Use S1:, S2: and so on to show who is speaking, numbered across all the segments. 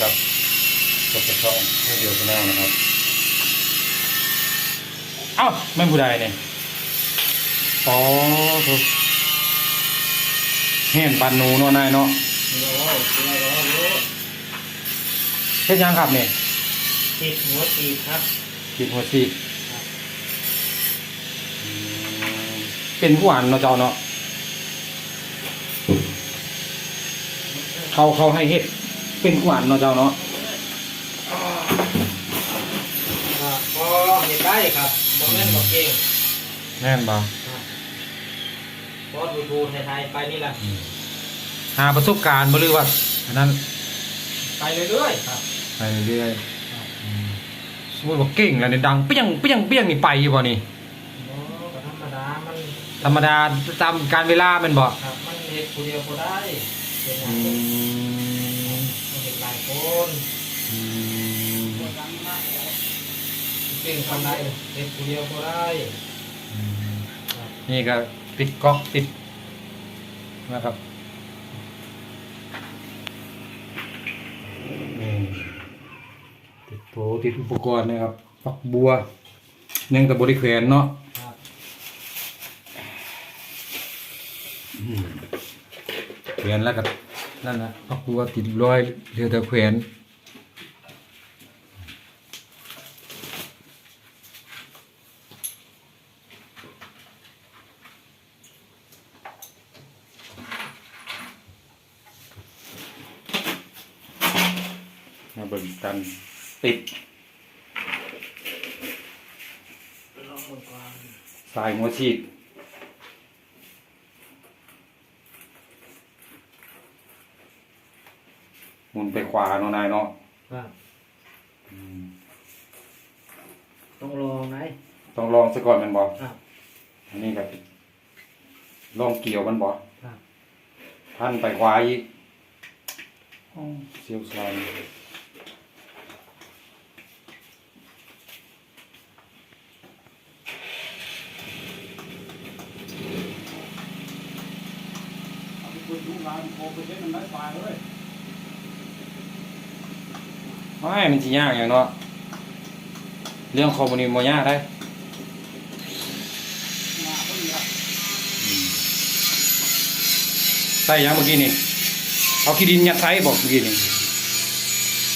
S1: กับกดกระช่องให้เดียวกันแล้วนะครับ เอ้าแม่นผู้ใดเนี่ยอ๋อถูกเห็นปันหนูเนาะนายเนาะ
S2: โอ้ตัวร้อนรู้
S1: เฮ็ดยังครับเนี่ย
S2: ติดหัวตีบครับ
S1: กินหัวซีกอืมเป็นผู้อ่านเนาะเจ้าเนาะเขาเขาให้เฮ็ด เป็นผู้อ่านเนาะเจ้าเนาะ
S2: อ่าพอเห็นได้ครับบ่แม่นบ่เก่ง
S1: แม่นบ่
S2: พอดูดูไทยๆไปนี่แหละ
S1: หาประสบการณ์บ่หรือว่าอันนั้น
S2: ไปเรื่อยๆครับ
S1: ไปเรื่อยๆอืมสมมุติว่าเก่งแล้วเนี่ยดังเปี้ยงเปี้ยงเปี้ยงนี่ไปอยู่บ่นี่
S2: โอ้ก็ธรรมดามัน
S1: ธรรมดาตามการเวลาแม่นบ่
S2: ครับมันเฮ็ดผู้เดียวบ่ได้ คน
S1: อืม
S2: เก่งทำได้เฮ็ดผู้เดียวบ่ได้
S1: นี่ก็ติดก๊อกติดนะครับนี่ติดโถติดอุปกรณ์นะครับฝักบัวยังแต่บริแขวนเนาะ
S2: ครับ
S1: แขวนแล้วก็ นั่นนะฝักบัวติดร้อยเหลือต่แขวนมาเบิ่งกันติดสายหัวฉีด หมุนไปขวาเนาะนายเนาะ
S2: ครับ
S1: อืม
S2: ต้องลองไหน
S1: ต้องลองซะก่อนแมันบอก
S2: ครับ
S1: อันนี้แบบลองเกี่ยวมันบอก
S2: ครับ
S1: พันไปขวาอีกอ้าวเสียวซาน
S3: เอาไปคุยดูงานโทรไปเช็คมันได้ปลายเลย
S1: ไม่มันสิยากอย่างเนาะเรื่องคอมมูนิมยากได้
S3: งานก็มีครับ
S1: ใส่ยังเมื่อกี้นี่เอาขี้ดินยัดใส่บอกเมื่อกี้นี่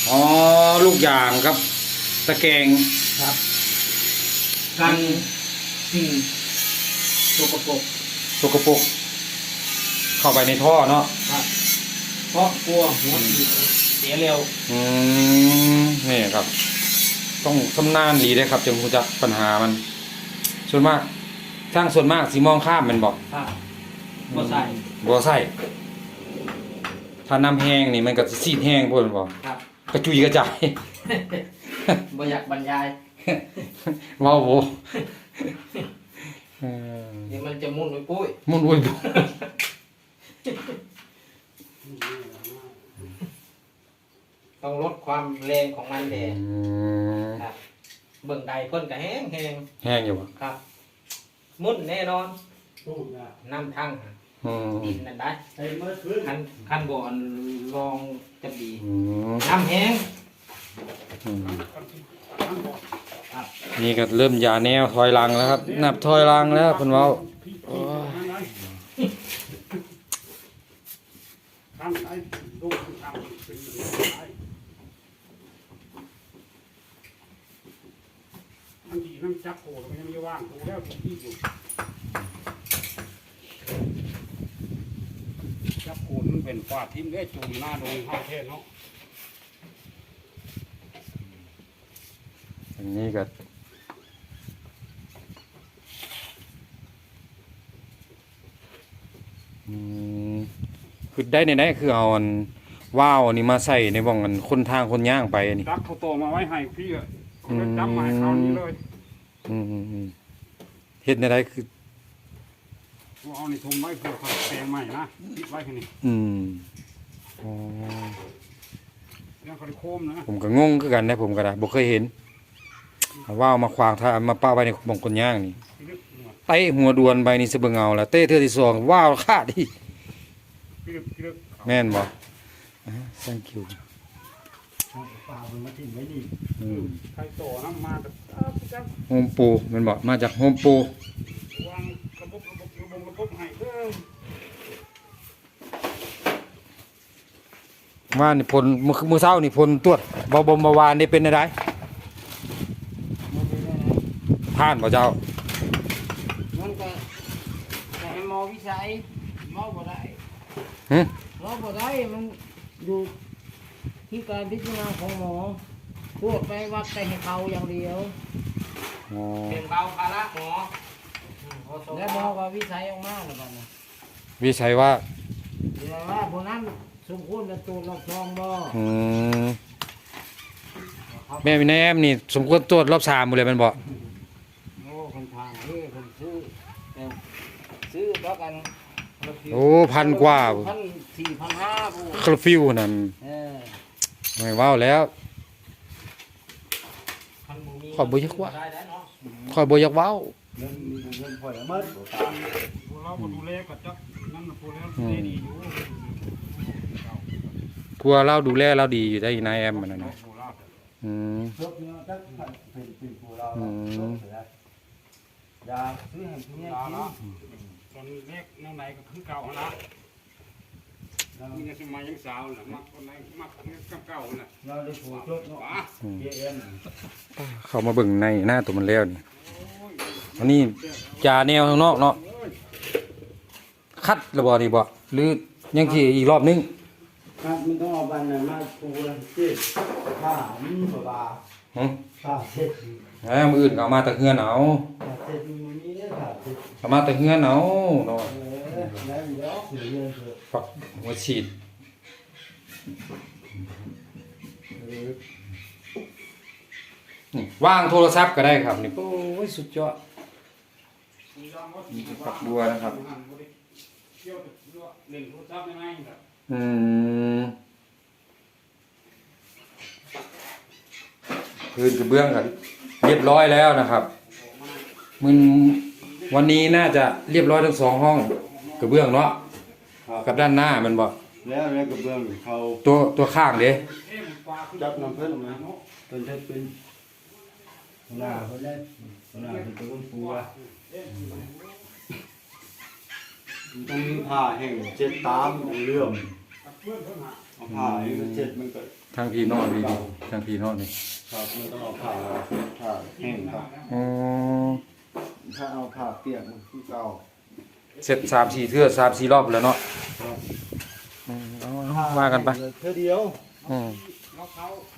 S1: อ๋อลูกยางครับ ตะแกรง
S2: ครับกันสิ่งสกปรก
S1: สกปรกเข้าไปในท่อเนาะ
S2: ครับ เพราะกลัวหัวตีบเสียเร็ว
S1: อืมนี่ครับ ต้องชำนาญดีได้ครับจึงรู้จักปัญหามัน ส่วนมากทางส่วนมากสิมองข้ามแมันบอก
S2: ครับบ่ใส่
S1: บ่ใส่ถ้าน้ำแห้งนี่มันก็สิซีดแห้งพุ่นบอก
S2: ครับ
S1: กระจุยกระจาย
S2: บ่อยากบรรยาย
S1: ว้าวโวเออ
S2: เดี๋ยวมันจะมุ่นไปปุ้ย
S1: มุ่นอุ้ยบ่
S2: ต้องลดความแรงของมันแด
S1: อื
S2: ง
S1: ม
S2: ครับเบิ่งใดเพิ่นก็แห้งแห้ง
S1: แห้งอยู่บ่
S2: ครับ มุ่นแน่นอน
S3: ตู้งาน
S2: น้ำทั้ง
S1: อืม
S2: ดินนั่นได้
S3: ไอ้เมื่อคืน
S2: คันคันบ่อนลองจะดี
S1: อืม
S2: น้ำแห้ง
S1: อืม
S3: ทั้งหมด
S2: ครับ
S1: นี่ก็เริ่มยาแนวถอยหลังแล้วครับ นับถอยหลังแล้วเพิ่นเว้า
S3: พี่พี่นั่นไงทั้งไอ้ตู้ทั้งเป็นไอ้ มันดีน้ำจักโผล่มันยังไม่ว่างดูแล้วที่อยู่จักโผล่มันเป็นฟาดทิมได้จุ่มหน้าโดนห้าเทศเนาะ
S1: อันนี้ก็อืมคือได้ในไหนคือเอาอันว้าวอันนี้มาใส่ในบ่องอันคนทางคนย่างไปอันนี้
S3: จักเขาโตมาไว้ให้พี่ อะเขาเลยจับมาให้เขานี้เลย
S1: อืมอืมอืมเฮ็ดในไหนคือ
S3: ว่าเอาในทุ่มไว้เพื่อเขาแปลงใหม่นะติดไว้แค่นี้
S1: อืมอ๋อ
S3: แล้วเขาได้โคมนะ
S1: ผมก็งงคือกันนะผมก็ได้บ่เคยเห็นเอาว้าวมาขวางทางมาป้าไว้ในบ่องคนย่างนี่
S3: พิลึกหัว
S1: เตะหัวดวนไปนี่สิเบิ่งเอาละเตะเทื่อที่สองว้าวขาดอีก
S3: พิลึกพิลึก
S1: แม่นบ่อ่า thank you
S4: ป่ามันมาทิ้งไว้นี่
S1: อืม
S3: ใครโตน้ำมาแบบอ้าวจัง
S1: โฮมปูแมันบอกมาจากโฮมปู
S3: วางระบบระบบระบบระบบให้เด้อ
S1: ว่านี่พลมือมือเช้านี่พลตรวจบบ่มบาวานนี่เป็นอะไร
S4: มันเป็นยังไง
S1: ผ่านบ่เจ้า
S4: มันก็แต่ให้หมอวิจัยหมอบ่ได้
S1: หึ
S4: หมอบ่ได้มันอยู่ ที่การพิจารณาของหมอพูดไปวัดแต่ให้เขาอย่างเดียว
S1: อ๋อ
S2: เป็นเบาภาระหมอ
S4: แล้วหมอก็วิจัยออกมาแล้วบัดนี้
S1: วิชัยว่า
S4: เดี๋ยวว่าพวกนั้นสมควรเป็นตัวจรอบทองบ่
S1: อืมแม่วินัยแอมนี่สมควรตรวจรอบสามหมดเลยแมันบอก
S4: โอ้คนทางนี่คนซื้อแต่ซื้อแล้วกัน
S1: โอ้พันกว่า
S4: พันสี่พันห้าผู้
S1: คลอฟิวนั่น
S4: เออ
S1: ไม่ว้าวแล้ว
S2: พันหมูมี
S1: ขอบ่อยากว่า
S2: ได้แล้วเนาะ
S1: คอยบ่อยากเว้า
S4: เงินมีเงินพอแล้วมั้ง
S3: พวเราดูแลก็จักนั่นพวกเราดูแลดีอยู่
S1: กลัวเราดูแลเราดีอยู่ได้นายแอมมันนะน่ะ
S3: พวเรา
S1: อืม
S4: ครบเนาะจักเรา
S1: อืม
S4: ยาซื้อให้ผู้นี้
S3: ลา
S4: กิน
S3: ตอนแรกแนวไหนก็คือเก่าหั่นละ มีในสมัยยังสาวน่ะมักคนไหนมักคนนี้เก่าๆน่ะ
S4: เราได้ผูกชดเนาะ
S3: ป๋า
S1: อืม
S4: เจเอ็น
S1: เข้ามาเบิ่งในหน้าตัวมันแล้วนี่อันนี้จาแนวข้างนอกเนาะคัดระบ่นี่บ่หรือยังที่อีกรอบนึง
S4: ครับมันต้องเอาบันนั้นมาปูแล้วเจ็บผ้ามันบ่บา
S1: หึ
S4: ผ้าเช็ด
S1: แหมมืออื่นก็เอามาแตะเฮือนเอา
S4: ผ้าเช็ดมันมีเนี่ยผ้าเช็ด
S1: เอามาแตะเฮือนเอาเนาะ ฝักหัวฉีดนี่วางโทรศัพท์ก็ได้ครับนี่โอ้ยสุดยอดนี่ฝักบัวนะครับ
S3: เที่ยวเล่นโทรศัพท์ยังไงครับ
S1: อืมพื้นกระเบื้องกันเรียบร้อยแล้วนะครับมันวันนี้น่าจะเรียบร้อยทั้งสองห้อง กระเบื้องเนาะกับด้านหน้ามันบอก
S4: แล้วแล้วกระเบื้องเขา
S1: ตัวตัวข้างเด้
S4: จับน้ำเพิ่นออกมาเป็นเช็ดเป็นหัวหน้าเพิ่นได้หัวหน้าเป็นตัวคนปูอะมันต้องมีผ้าแห้งเช็ดตามเรื่องเอาผ้าให้มันเช็ดมันก็
S1: ทางพีนอนนี่ทางพีนอนนี่
S4: ครับมันต้องเอาผ้าผ้าแห้งครับ
S1: อ๋อ
S4: ถ้าเอาผ้าเปียกมันคือเก่า
S1: เสร็จสามสี่เทื่อสามสี่รอบแล้วเนาะอืมเอาเอาว่ากันไป
S4: เท่าเดียว
S1: อืม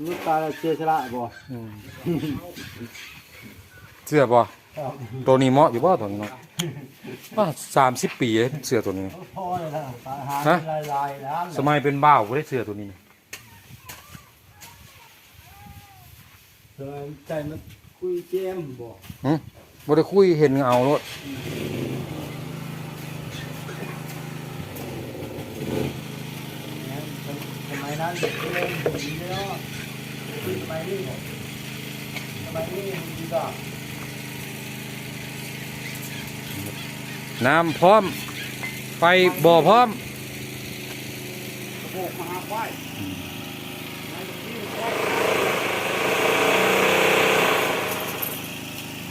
S4: ลูกตาเชื่อชละบ่
S1: อืมเสื้อบ่
S4: ครับ
S1: ตัวนี้เหมาะอยู่บ่ตัวนี้เนาะว่าสามสิบปีเลยเสื้อตัวนี้
S4: พอเลยนะอาหาร
S1: ฮะ
S4: ลายลายๆร้าน
S1: สมัยเป็นบ่าวก็ได้เสื้อตัวนี้
S4: สมัยใจมันคุยเกมบ่
S1: บ่ได้คุยเห็นเอารถ
S4: สมัย นั้นเด็กเล่นดีเนาะคือสมัยนี้บ่สมัยนี้มันดีกว่า
S1: น้ำพร้อม ไฟบ่อพร้อม
S3: โบกมหาควาย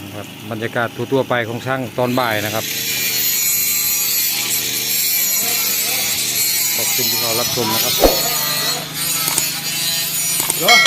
S1: นะครับบรรยากาศทั่วๆไปของช่างตอนบ่ายนะครับ ขอบคุณที่เขารับชมนะครับ
S4: เนาะ